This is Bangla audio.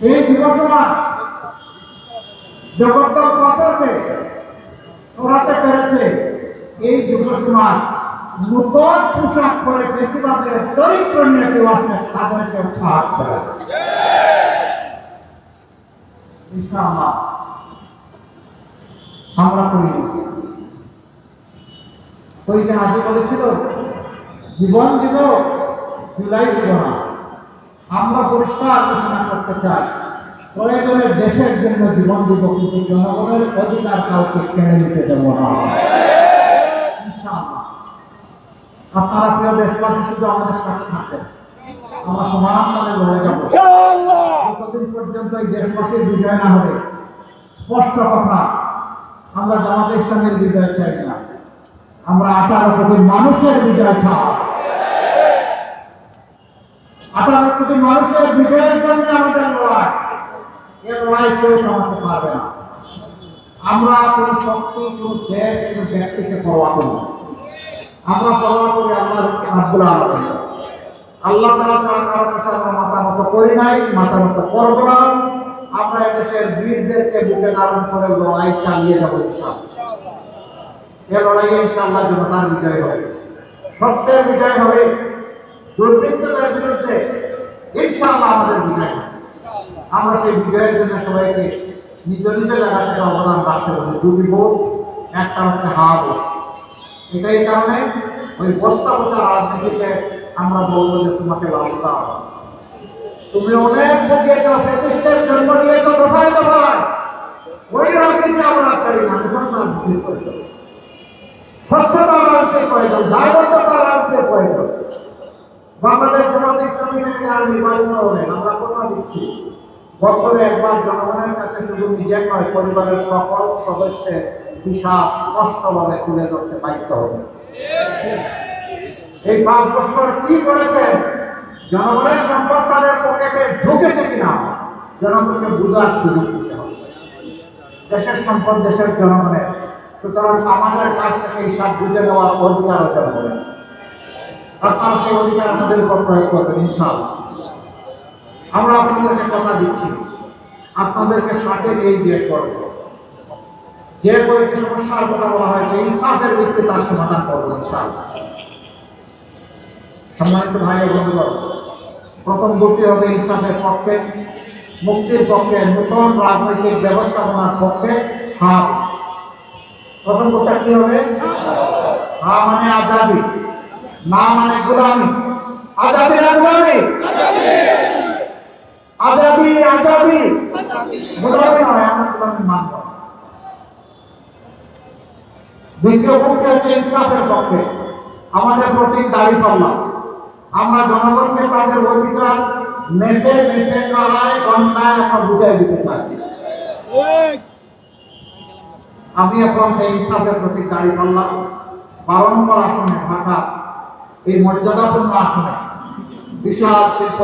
এই যুব সমাজ জগত্তর পথকে সরাতে পেরেছে এই যুব সমাজ নূতন পোশাক পরে বেশিরভাগের চরিত্র নিয়ে কেউ আসলে তাদেরকে করে আমরা করি ওই যে আগে বলেছিল, জীবন দিব, জুলাই দিব না। আমরা পরিষ্কার ঘোষণা চাই। প্রয়োজনে দেশের জন্য জীবন দিব কিন্তু জনগণের অধিকার কাউকে কেড়ে নিতে দেব না। আপনারা প্রিয় দেশবাসী শুধু আমাদের সাথে থাকেন আমরা সমান তালে লড়ে যাব যতদিন পর্যন্ত এই দেশবাসীর বিজয় না হবে স্পষ্ট কথা আমরা জামাতে ইসলামের বিজয় চাই না। আমরা আঠারো কোটি মানুষের বিজয় চাই। আঠারো কোটি মানুষের বিজয়ের জন্য আমাদের লড়াই। এ লড়াই কেউ থামাতে পারবে না। আমরা কোন শক্তি, কোন দেশ, কোন ব্যক্তিকে পরোয়া করি আমরা পরোয়া করি আল্লাহ আব্দুল আলম আল্লাহ তাআলা ছাড়া কারও কাছে আমরা মাথা মতো করি নাই, মাথা মতো করব না। আমরা এদেশের বীরদেরকে বুকে ধারণ করে লড়াই চালিয়ে যাব এ লড়াইয়ে ইনশাআল্লাহ জনতার বিজয় হবে। সত্যের বিজয় হবে। দুর্বৃত্তদের বিরুদ্ধে ইনশাআল্লাহ আমাদের বিজয় আমরা সেই বিজয়ের জন্য সবাইকে নিজ নিজ জায়গা থেকে অবদান রাখতে হবে। দুটি ভোট একটা হচ্ছে হাওয়া ভোট এটাই কারণে ওই বস্তা বস্তা রাজনীতিতে আমরা বলব যে তোমাকে লাভটা তুমি অনেক ভুগিয়েছ ফেসিস্টের জন্ম দিয়েছ দফায় দফায় ওই রাজনীতি আমরা চাই না, এখন রাজনীতি করতে স্বচ্ছতা রাজনীতির প্রয়োজন, দায়বদ্ধতা রাজনীতির প্রয়োজন। বাংলাদেশ জামাত ইসলামী আর নির্বাচন আমরা কথা দিচ্ছি। বছরে একবার জনগণের কাছে শুধু নিজের নয়, পরিবারের সকল সদস্যের হিসাব স্পষ্টভাবে তুলে ধরতে বাধ্য হবে। এই পাঁচ বছর কি করেছেন? জনগণের সম্পদ তাদের পকেটে ঢুকেছে কিনা? জনগণকে বুঝার সুযোগ দিতে হবে। দেশের সম্পদ দেশের জনগণের। সুতরাং আমাদের কাছ থেকে হিসাব বুঝে নেওয়ার অধিকার জনগণের আপনারা সেই অধিকার উপর প্রয়োগ করবেন আমরা আপনাদেরকে কথা দিচ্ছি, আপনাদেরকে সাথে জিজ্ঞেস করব। যে কয়েকটি সমস্যার কথা বলা হয়েছে, ইনসাফের ভিত্তিতে তার সমাধান করব সম্মানিত ভাই বন্ধুগণ, প্রথম ভোটটি হবে ইসলামের পক্ষে, মুক্তির পক্ষে নতুন রাজনৈতিক ব্যবস্থাপনার পক্ষে হা প্রথম ভোটটা কি হবে? হা মানে আজাদি। না মানে না দ্বিতীয় আমাদের প্রতীক দাঁড়িয়ে পাল্লা। আমরা জনগণকে তাদের অধিকার মেপে মেপে করায়, ঘন্টায় আমরা বুঝাই দিতে চাই। আমি এখন সেই ইসলামের প্রতীক দাঁড়িয়ে পাল্লাম বারো নম্বর আসনে ঢাকা এই মর্যাদাপূর্ণ আসনে বিশাল শিল্প